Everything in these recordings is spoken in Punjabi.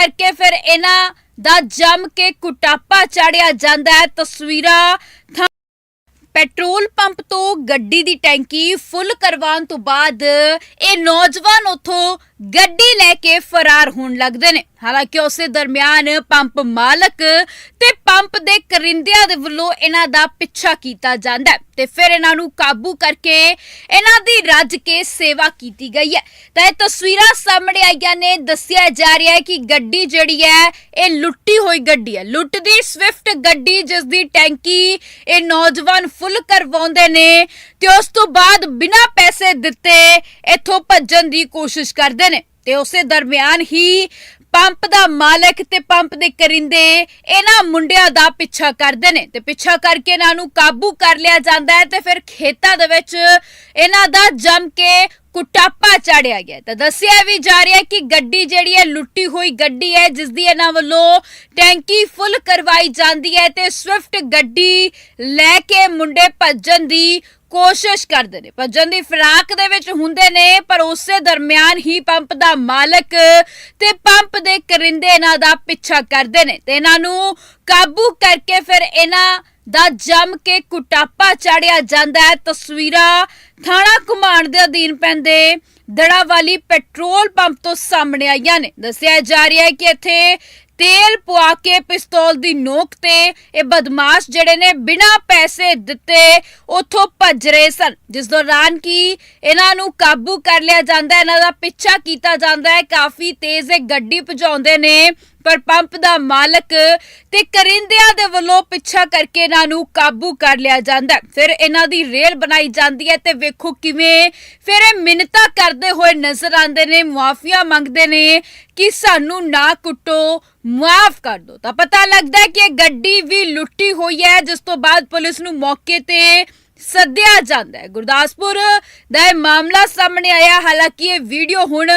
ਕਰਕੇ ਫਿਰ ਇਹਨਾਂ ਦਾ ਜੰਮ ਕੇ ਕੁਟਾਪਾ ਚਾੜਿਆ ਜਾਂਦਾ ਹੈ। ਤਸਵੀਰਾਂ ਥਾਂ- ਪੈਟਰੋਲ ਪੰਪ ਤੋਂ ਗੱਡੀ ਦੀ ਟੈਂਕੀ ਫੁੱਲ ਕਰਵਾਉਣ ਤੋਂ ਬਾਅਦ ਇਹ ਨੌਜਵਾਨ ਉਥੋਂ ਗੱਡੀ ਲੈ ਕੇ ਫਰਾਰ ਹੋਣ ਲੱਗਦੇ ਨੇ। ਹਾਲਾਂਕਿ ਉਸੇ ਦਰਮਿਆਨ ਪੰਪ ਮਾਲਕ ਤੇ ਪੰਪ ਦੇ ਕਰਿੰਦਿਆਂ ਦੇ ਵੱਲੋਂ ਇਹਨਾਂ ਦਾ ਪਿੱਛਾ ਕੀਤਾ ਜਾਂਦਾ ਤੇ ਫਿਰ ਇਹਨਾਂ ਨੂੰ ਕਾਬੂ ਕਰਕੇ ਇਹਨਾਂ ਦੀ ਰੱਜ ਕੇ ਸੇਵਾ ਕੀਤੀ ਗਈ ਹੈ। ਤਾਂ ਇਹ ਤਸਵੀਰਾਂ ਸਾਹਮਣੇ ਆਈਆਂ ਨੇ। ਦੱਸਿਆ ਜਾ ਰਿਹਾ ਹੈ ਕਿ ਗੱਡੀ ਜਿਹੜੀ ਹੈ, ਇਹ ਲੁੱਟੀ ਹੋਈ ਗੱਡੀ ਹੈ। ਲੁੱਟ ਦੀ ਸਵਿਫਟ ਗੱਡੀ ਜਿਸ ਦੀ ਟੈਂਕੀ ਇਹ ਨੌਜਵਾਨ ਫੁੱਲ ਕਰਵਾਉਂਦੇ ਨੇ ਤੇ ਉਸ ਤੋਂ ਬਾਅਦ ਬਿਨਾਂ ਪੈਸੇ ਦਿੱਤੇ ਇੱਥੋਂ ਭੱਜਣ ਦੀ ਕੋਸ਼ਿਸ਼ ਕਰਦੇ ਨੇ ਤੇ ਉਸੇ ਦਰਮਿਆਨ ਹੀ ਪੰਪ ਦਾ ਮਾਲਕ ਤੇ ਪੰਪ ਦੇ ਕਰਿੰਦੇ ਇਹਨਾਂ ਮੁੰਡਿਆਂ ਦਾ ਪਿੱਛਾ ਕਰਦੇ ਨੇ ਤੇ ਪਿੱਛਾ ਕਰਕੇ ਇਹਨਾਂ ਨੂੰ ਕਾਬੂ ਕਰ ਲਿਆ ਜਾਂਦਾ ਹੈ ਤੇ ਫਿਰ ਖੇਤਾਂ ਦੇ ਵਿੱਚ ਇਹਨਾਂ ਦਾ ਜੰਮ ਕੇ ਕੁਟਾਪਾ ਚਾੜਿਆ ਗਿਆ ਤਾਂ ਦੱਸਿਆ ਵੀ ਜਾ ਰਿਹਾ ਕਿ ਗੱਡੀ ਜਿਹੜੀ ਹੈ, ਲੁੱਟੀ ਹੋਈ ਗੱਡੀ ਹੈ ਜਿਸ ਦੀ ਇਹਨਾਂ ਵੱਲੋਂ ਟੈਂਕੀ ਫੁੱਲ ਕਰਵਾਈ ਜਾਂਦੀ ਹੈ ਤੇ ਸਵਿਫਟ ਗੱਡੀ ਲੈ ਕੇ ਮੁੰਡੇ ਭੱਜਣ ਦੀ ਕੋਸ਼ਿਸ਼ ਕਰਦੇ ਨੇ। ਭੱਜਣ ਦੀ ਫਿਰਾਕ ਦੇ ਵਿੱਚ ਹੁੰਦੇ ਨੇ, ਪਰ ਉਸੇ ਦਰਮਿਆਨ ਹੀ ਪੰਪ ਦਾ ਮਾਲਕ ਤੇ ਪੰਪ ਦੇ ਕਰਿੰਦੇ ਇਹਨਾਂ ਦਾ ਪਿੱਛਾ ਕਰਦੇ ਨੇ। ਤੇ ਇਹਨਾਂ ਨੂੰ ਕਾਬੂ ਕਰਕੇ ਫਿਰ ਇਹਨਾਂ ਦਾ ਜੰਮ ਕੇ ਕੁਟਾਪਾ ਚਾੜਿਆ ਜਾਂਦਾ ਹੈ। ਤਸਵੀਰਾਂ ਥਾਣਾ ਘੁਮਾਣ ਦੇ ਅਧੀਨ ਪੈਂਦੇ ਦੜਾਵਾਲੀ ਪੈਟਰੋਲ ਪੰਪ ਤੋਂ ਸਾਹਮਣੇ ਆਈਆਂ ਨੇ। ਦੱਸਿਆ ਜਾ ਰਿਹਾ ਹੈ ਕਿ ਇੱਥੇ ਤੇਲ ਪਵਾ ਕੇ ਪਿਸਤੌਲ ਦੀ ਨੋਕ ਤੇ ਇਹ ਬਦਮਾਸ਼ ਜਿਹੜੇ ਨੇ ਬਿਨਾਂ ਪੈਸੇ ਦਿੱਤੇ ਉੱਥੋਂ ਭੱਜ ਰਹੇ ਸਨ। ਜਿਸ ਦੌਰਾਨ ਕਿ ਇਹਨਾਂ ਨੂੰ ਕਾਬੂ ਕਰ ਲਿਆ ਜਾਂਦਾ, ਇਹਨਾਂ ਦਾ ਪਿੱਛਾ ਕੀਤਾ ਜਾਂਦਾ ਹੈ। ਕਾਫੀ ਤੇਜ਼ ਇਹ ਗੱਡੀ ਭਜਾਉਂਦੇ ਨੇ। ਪਰ ਪੰਪ ਦਾ ਮਾਲਕ ਤੇ ਕਰਿੰਦਿਆਂ ਦੇ ਵੱਲੋਂ ਪਿੱਛਾ ਕਰਕੇ ਇਹਨਾਂ ਨੂੰ ਕਾਬੂ ਕਰ ਲਿਆ ਜਾਂਦਾ ਫਿਰ ਇਹਨਾਂ ਦੀ ਰੇਲ ਬਣਾਈ ਜਾਂਦੀ ਹੈ ਤੇ ਵੇਖੋ ਕਿਵੇਂ ਫਿਰ ਇਹ ਮਿੰਨਤਾਂ ਕਰਦੇ ਹੋਏ ਨਜ਼ਰ ਆਉਂਦੇ ਨੇ, ਮੁਆਫੀਆਂ ਮੰਗਦੇ ਨੇ ਕਿ ਸਾਨੂੰ ਨਾ ਕੁੱਟੋ ਮਾਫ ਕਰ ਦੋ ਤਾਂ ਪਤਾ ਲੱਗਦਾ ਹੈ ਕਿ ਇਹ ਗੱਡੀ ਵੀ ਲੁੱਟੀ ਹੋਈ ਹੈ, ਜਿਸ ਤੋਂ ਬਾਅਦ ਪੁਲਿਸ ਨੂੰ ਮੌਕੇ ਤੇ ਸੱਦਿਆ ਜਾਂਦਾ ਹੈ। ਗੁਰਦਾਸਪੁਰ ਦਾ ਇਹ ਮਾਮਲਾ ਸਾਹਮਣੇ ਆਇਆ, ਹਾਲਾਂਕਿ ਇਹ ਵੀਡੀਓ ਹੁਣ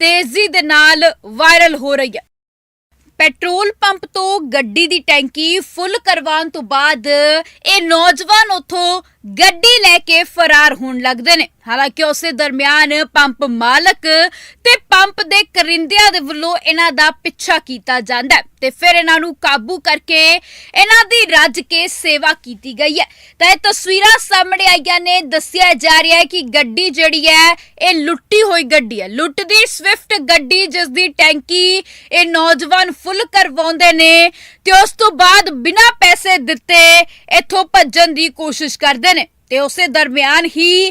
ਤੇਜ਼ੀ ਦੇ ਨਾਲ ਵਾਇਰਲ ਹੋ ਰਹੀ ਹੈ। ਪੈਟਰੋਲ ਪੰਪ ਤੋਂ ਗੱਡੀ ਦੀ ਟੈਂਕੀ ਫੁੱਲ ਕਰਵਾਉਣ ਤੋਂ ਬਾਅਦ ਇਹ ਨੌਜਵਾਨ ਉਥੋਂ ਗੱਡੀ ਲੈ ਕੇ ਫਰਾਰ ਹੋਣ ਲੱਗਦੇ ਨੇ। ਹਾਲਾਂਕਿ ਉਸੇ ਦਰਮਿਆਨ ਪੰਪ ਮਾਲਕ ਤੇ ਪੰਪ ਦੇ ਕਰਿੰਦਿਆਂ ਦੇ ਵੱਲੋਂ ਇਹਨਾਂ ਦਾ ਪਿੱਛਾ ਕੀਤਾ ਜਾਂਦਾ ਹੈ ਤੇ ਫਿਰ ਇਹਨਾਂ ਨੂੰ ਕਾਬੂ ਕਰਕੇ ਇਹਨਾਂ ਦੀ ਰੱਜ ਕੇ ਸੇਵਾ ਕੀਤੀ ਗਈ ਹੈ। ਤਾਂ ਇਹ ਤਸਵੀਰਾਂ ਸਾਹਮਣੇ ਆਈਆਂ ਨੇ, ਦੱਸਿਆ ਜਾ ਰਿਹਾ ਹੈ ਕਿ ਗੱਡੀ ਜਿਹੜੀ ਹੈ, ਇਹ ਲੁੱਟੀ ਹੋਈ ਗੱਡੀ ਹੈ। ਲੁੱਟਦੀ ਸਵਿਫਟ ਗੱਡੀ ਜਿਸ ਦੀ ਟੈਂਕੀ ਇਹ ਨੌਜਵਾਨ ਫੁੱਲ ਕਰਵਾਉਂਦੇ ਨੇ ਤੇ ਉਸ ਤੋਂ ਬਾਅਦ ਬਿਨਾਂ ਪੈਸੇ ਦਿੱਤੇ ਇੱਥੋਂ ਭੱਜਣ ਦੀ ਕੋਸ਼ਿਸ਼ ਕਰਦੇ ਨੇ। ਤੇ ਉਸੇ ਦਰਮਿਆਨ ਹੀ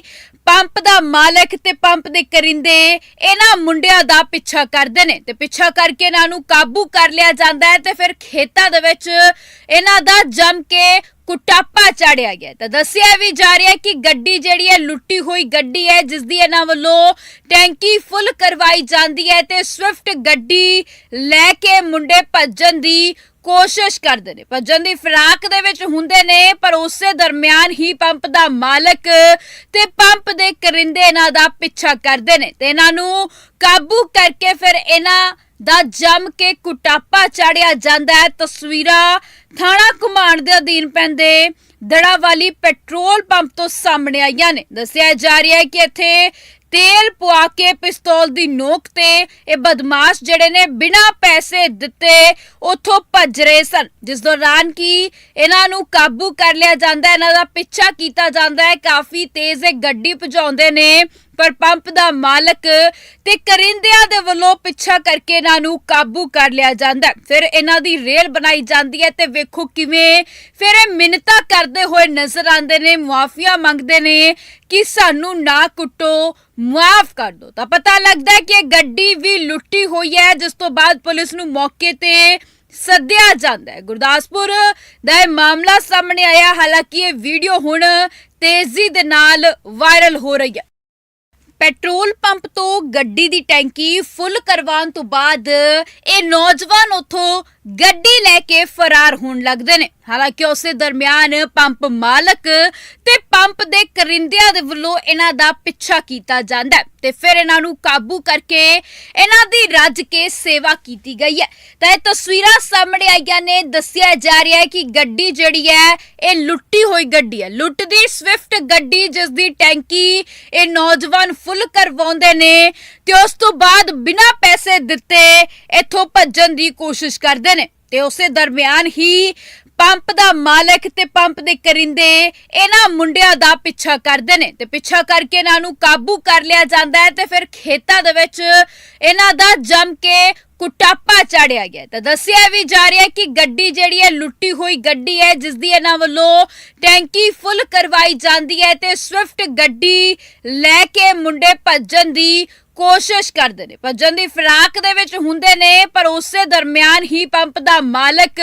ਪੰਪ ਦਾ ਮਾਲਕ ਤੇ ਪੰਪ ਦੇ ਕਰਿੰਦੇ ਇਹਨਾਂ ਮੁੰਡਿਆਂ ਦਾ ਪਿੱਛਾ ਕਰਦੇ ਨੇ ਤੇ ਪਿੱਛਾ ਕਰਕੇ ਇਹਨਾਂ ਨੂੰ ਕਾਬੂ ਕਰ ਲਿਆ ਜਾਂਦਾ ਹੈ ਤੇ ਫਿਰ ਖੇਤਾਂ ਦੇ ਵਿੱਚ ਇਹਨਾਂ ਦਾ ਜੰਮ ਕੇ ਕੁਟਾਪਾ ਚਾੜਿਆ ਗਿਆ ਤਾਂ ਦੱਸਿਆ ਵੀ ਜਾ ਰਿਹਾ ਕਿ ਗੱਡੀ ਜਿਹੜੀ ਹੈ ਲੁੱਟੀ ਹੋਈ ਗੱਡੀ ਹੈ ਜਿਸ ਦੀ ਇਹਨਾਂ ਵੱਲੋਂ ਟੈਂਕੀ ਫੁੱਲ ਕਰਵਾਈ ਜਾਂਦੀ ਹੈ ਤੇ ਸਵਿਫਟ ਗੱਡੀ ਲੈ ਕੇ ਮੁੰਡੇ ਭੱਜਣ ਦੀ ਕੋਸ਼ਿਸ਼ ਕਰਦੇ ਨੇ। ਭੱਜਣ ਦੀ ਫਿਰਾਕ ਦੇ ਵਿੱਚ ਹੁੰਦੇ ਨੇ, ਪਰ ਉਸੇ ਦਰਮਿਆਨ ਹੀ ਪੰਪ ਦਾ ਮਾਲਕ ਤੇ ਪੰਪ ਦੇ ਕਰਿੰਦੇ ਇਹਨਾਂ ਦਾ ਪਿੱਛਾ ਕਰਦੇ ਨੇ। ਤੇ ਇਹਨਾਂ ਨੂੰ ਕਾਬੂ ਕਰਕੇ ਫਿਰ ਇਹਨਾਂ ਦਾ ਜੰਮ ਕੇ ਕੁਟਾਪਾ ਚਾੜਿਆ ਜਾਂਦਾ ਹੈ। ਤਸਵੀਰਾਂ ਥਾਣਾ ਘੁਮਾਣ ਦੇ ਅਧੀਨ ਪੈਂਦੇ ਦੜਾਵਾਲੀ ਪੈਟਰੋਲ ਪੰਪ ਤੋਂ ਸਾਹਮਣੇ ਆਈਆਂ ਨੇ। ਦੱਸਿਆ ਜਾ ਰਿਹਾ ਹੈ ਕਿ ਇੱਥੇ ਤੇਲ ਪਵਾ ਕੇ ਪਿਸਤੌਲ ਦੀ ਨੋਕ ਤੇ ਇਹ ਬਦਮਾਸ਼ ਜਿਹੜੇ ਨੇ ਬਿਨਾਂ ਪੈਸੇ ਦਿੱਤੇ ਉੱਥੋਂ ਭੱਜ ਰਹੇ ਸਨ। ਜਿਸ ਦੌਰਾਨ ਕਿ ਇਹਨਾਂ ਨੂੰ ਕਾਬੂ ਕਰ ਲਿਆ ਜਾਂਦਾ, ਇਹਨਾਂ ਦਾ ਪਿੱਛਾ ਕੀਤਾ ਜਾਂਦਾ ਹੈ। ਕਾਫੀ ਤੇਜ਼ ਇਹ ਗੱਡੀ ਭਜਾਉਂਦੇ ਨੇ। ਪਰ ਪੰਪ ਦਾ ਮਾਲਕ ਤੇ ਕਰਿੰਦਿਆਂ ਦੇ ਵੱਲੋਂ ਪਿੱਛਾ ਕਰਕੇ ਇਹਨਾਂ ਨੂੰ ਕਾਬੂ ਕਰ ਲਿਆ ਜਾਂਦਾ ਫਿਰ ਇਹਨਾਂ ਦੀ ਰੇਲ ਬਣਾਈ ਜਾਂਦੀ ਹੈ ਤੇ ਵੇਖੋ ਕਿਵੇਂ ਫਿਰ ਇਹ ਮਿੰਨਤਾਂ ਕਰਦੇ ਹੋਏ ਨਜ਼ਰ ਆਉਂਦੇ ਨੇ, ਮੁਆਫੀਆਂ ਮੰਗਦੇ ਨੇ ਕਿ ਸਾਨੂੰ ਨਾ ਕੁੱਟੋ ਮਾਫ ਕਰ ਦੋ ਤਾਂ ਪਤਾ ਲੱਗਦਾ ਹੈ ਕਿ ਇਹ ਗੱਡੀ ਵੀ ਲੁੱਟੀ ਹੋਈ ਹੈ, ਜਿਸ ਤੋਂ ਬਾਅਦ ਪੁਲਿਸ ਨੂੰ ਮੌਕੇ ਤੇ ਸੱਦਿਆ ਜਾਂਦਾ ਹੈ। ਗੁਰਦਾਸਪੁਰ ਦਾ ਇਹ ਮਾਮਲਾ ਸਾਹਮਣੇ ਆਇਆ, ਹਾਲਾਂਕਿ ਇਹ ਵੀਡੀਓ ਹੁਣ ਤੇਜ਼ੀ ਦੇ ਨਾਲ ਵਾਇਰਲ ਹੋ ਰਹੀ ਹੈ। ਪੈਟਰੋਲ ਪੰਪ ਤੋਂ ਗੱਡੀ ਦੀ ਟੈਂਕੀ ਫੁੱਲ ਕਰਵਾਉਣ ਤੋਂ ਬਾਅਦ ਇਹ ਨੌਜਵਾਨ ਉਥੋਂ ਗੱਡੀ ਲੈ ਕੇ ਫਰਾਰ ਹੋਣ ਲੱਗਦੇ ਨੇ। ਹਾਲਾਂਕਿ ਉਸੇ ਦਰਮਿਆਨ ਪੰਪ ਮਾਲਕ ਤੇ ਪੰਪ ਦੇ ਕਰਿੰਦਿਆਂ ਦੇ ਵੱਲੋਂ ਇਹਨਾਂ ਦਾ ਪਿੱਛਾ ਕੀਤਾ ਜਾਂਦਾ ਹੈ ਤੇ ਫਿਰ ਇਹਨਾਂ ਨੂੰ ਕਾਬੂ ਕਰਕੇ ਇਹਨਾਂ ਦੀ ਰੱਜ ਕੇ ਸੇਵਾ ਕੀਤੀ ਗਈ ਹੈ। ਤਾਂ ਇਹ ਤਸਵੀਰਾਂ ਸਾਹਮਣੇ ਆਈਆਂ ਨੇ, ਦੱਸਿਆ ਜਾ ਰਿਹਾ ਹੈ ਕਿ ਗੱਡੀ ਜਿਹੜੀ ਹੈ, ਇਹ ਲੁੱਟੀ ਹੋਈ ਗੱਡੀ ਹੈ। ਲੁੱਟ ਦੀ ਸਵਿਫਟ ਗੱਡੀ ਜਿਸ ਦੀ ਟੈਂਕੀ ਇਹ ਨੌਜਵਾਨ ਫੁੱਲ ਕਰਵਾਉਂਦੇ ਨੇ ਤੇ ਉਸ ਤੋਂ ਬਾਅਦ ਬਿਨਾਂ ਪੈਸੇ ਦਿੱਤੇ ਇੱਥੋਂ ਭੱਜਣ ਦੀ ਕੋਸ਼ਿਸ਼ ਕਰਦੇ ਨੇ। ਤੇ ਉਸੇ ਦਰਮਿਆਨ ਹੀ ਪੰਪ ਦਾ ਮਾਲਕ ਤੇ ਪੰਪ ਦੇ ਕਰਿੰਦੇ ਇਹਨਾਂ ਮੁੰਡਿਆਂ ਦਾ ਪਿੱਛਾ ਕਰਦੇ ਨੇ ਤੇ ਪਿੱਛਾ ਕਰਕੇ ਇਹਨਾਂ ਨੂੰ ਕਾਬੂ ਕਰ ਲਿਆ ਜਾਂਦਾ ਹੈ ਤੇ ਫਿਰ ਖੇਤਾਂ ਦੇ ਵਿੱਚ ਇਹਨਾਂ ਦਾ ਜੰਮ ਕੇ ਕੁਟਾਪਾ ਚਾੜਿਆ ਗਿਆ ਤਾਂ ਦੱਸਿਆ ਵੀ ਜਾ ਰਿਹਾ ਕਿ ਗੱਡੀ ਜਿਹੜੀ ਹੈ ਲੁੱਟੀ ਹੋਈ ਗੱਡੀ ਹੈ ਜਿਸ ਦੀ ਇਹਨਾਂ ਵੱਲੋਂ ਟੈਂਕੀ ਫੁੱਲ ਕਰਵਾਈ ਜਾਂਦੀ ਹੈ ਤੇ ਸਵਿਫਟ ਗੱਡੀ ਲੈ ਕੇ ਮੁੰਡੇ ਭੱਜਣ ਦੀ ਕੋਸ਼ਿਸ਼ ਕਰਦੇ ਨੇ। ਭੱਜਣ ਦੀ ਫਿਰਾਕ ਦੇ ਵਿੱਚ ਹੁੰਦੇ ਨੇ, ਪਰ ਉਸੇ ਦਰਮਿਆਨ ਹੀ ਪੰਪ ਦਾ ਮਾਲਕ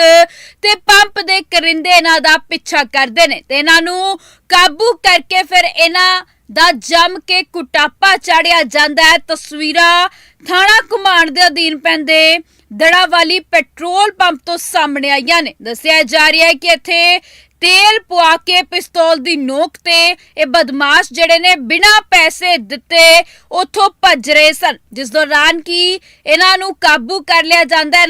ਤੇ ਪੰਪ ਦੇ ਕਰਿੰਦੇ ਇਹਨਾਂ ਦਾ ਪਿੱਛਾ ਕਰਦੇ ਨੇ। ਤੇ ਇਹਨਾਂ ਨੂੰ ਕਾਬੂ ਕਰਕੇ ਫਿਰ ਇਹਨਾਂ ਦਾ ਜੰਮ ਕੇ ਕੁਟਾਪਾ ਚਾੜਿਆ ਜਾਂਦਾ ਹੈ। ਤਸਵੀਰਾਂ ਥਾਣਾ ਘੁਮਾਣ ਦੇ ਅਧੀਨ ਪੈਂਦੇ ਦੜਾ ਵਾਲੀ ਪੈਟਰੋਲ ਪੰਪ ਤੋਂ ਸਾਹਮਣੇ ਆਈਆਂ ਨੇ। ਦੱਸਿਆ ਜਾ ਰਿਹਾ ਹੈ ਕਿ ਇੱਥੇ ਤੇਲ ਪਵਾ ਕੇ ਪਿਸਤੌਲ ਦੀ ਨੋਕ ਤੇ ਇਹ ਬਦਮਾਸ਼ ਜਿਹੜੇ ਨੇ ਬਿਨਾਂ ਪੈਸੇ ਦਿੱਤੇ ਉੱਥੋਂ ਭੱਜ ਰਹੇ ਸਨ, ਜਿਸ ਦੌਰਾਨ ਕੀ ਇਹਨਾਂ ਨੂੰ ਕਾਬੂ ਕਰ ਲਿਆ ਜਾਂਦਾ ਹੈ?